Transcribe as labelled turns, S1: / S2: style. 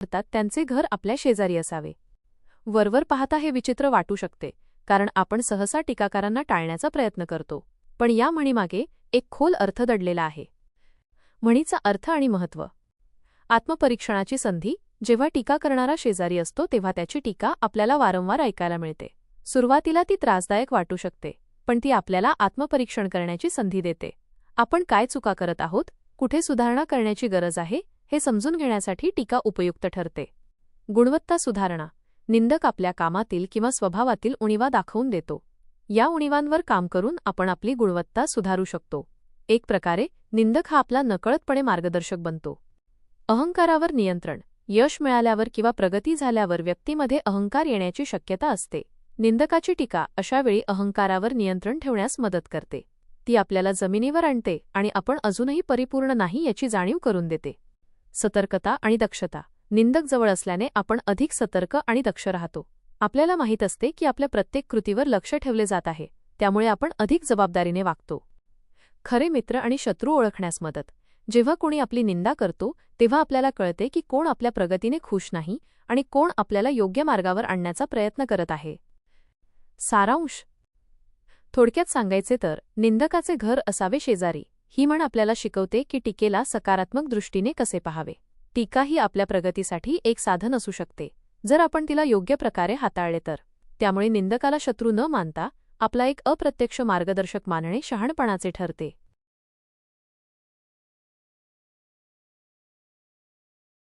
S1: करतात त्यांचे घर आपल्या शेजारी असावे. वरवर पाहता हे विचित्र वाटू शकते कारण आपण सहसा टीकाकारांना टाळण्याचा प्रयत्न करतो. पण या म्हणीमागे एक खोल अर्थ दडलेला आहे. म्हणीचा अर्थ आणि महत्त्व आत्मपरीक्षणाची संधी जेव्हा टीका करणारा शेजारी असतो तेव्हा त्याची टीका आपल्याला वारंवार ऐकायला मिळते. सुरुवातीला ती त्रासदायक वाटू शकते पण ती आपल्याला आत्मपरीक्षण करण्याची संधी देते. आपण काय चुका करत आहोत कुठे सुधारणा करण्याची गरज आहे हे समजून घेण्यासाठी टीका उपयुक्त ठरते. गुणवत्ता सुधारणा निंदक आपल्या कामातील किंवा स्वभावातील उणीवा दाखवून देतो. या उणीवांवर काम करून आपण आपली गुणवत्ता सुधारू शकतो. एक प्रकारे निंदक हा आपला नकळतपणे मार्गदर्शक बनतो. अहंकारावर नियंत्रण यश मिळाल्यावर किंवा प्रगती झाल्यावर व्यक्तीमध्ये अहंकार येण्याची शक्यता असते. निंदकाची टीका अशावेळी अहंकारावर नियंत्रण ठेवण्यास मदत करते. ती आपल्याला जमिनीवर आणते आणि आपण अजूनही परिपूर्ण नाही याची जाणीव करून देते. सतर्कता आणि दक्षता. निंदक जवळ असल्याने आपण अधिक सतर्क आणि दक्ष राहतो. आपल्याला माहीत असते की आपल्या प्रत्येक कृतीवर लक्ष ठेवले जात आहे त्यामुळे आपण अधिक जबाबदारीने वागतो. खरे मित्र आणि शत्रू ओळखण्यास मदत. जेव्हा कोणी आपली निंदा करतो तेव्हा आपल्याला कळते की कोण आपल्या प्रगतीने खुश नाही आणि कोण आपल्याला योग्य मार्गावर आणण्याचा प्रयत्न करत आहे. सारांश. थोडक्यात सांगायचे तर निंदकाचे घर असावे शेजारी. ही म्हण आपल्याला शिकवते की टीकेला सकारात्मक दृष्टीने कसे पाहावे. टीका ही आपल्या प्रगतीसाठी एक साधन असू शकते. जर आपण तिला योग्य प्रकारे हाताळले तर. त्यामुळे निंदकाला शत्रू न मानता आपला एक अप्रत्यक्ष मार्गदर्शक मानणे शहाणपणाचे ठरते.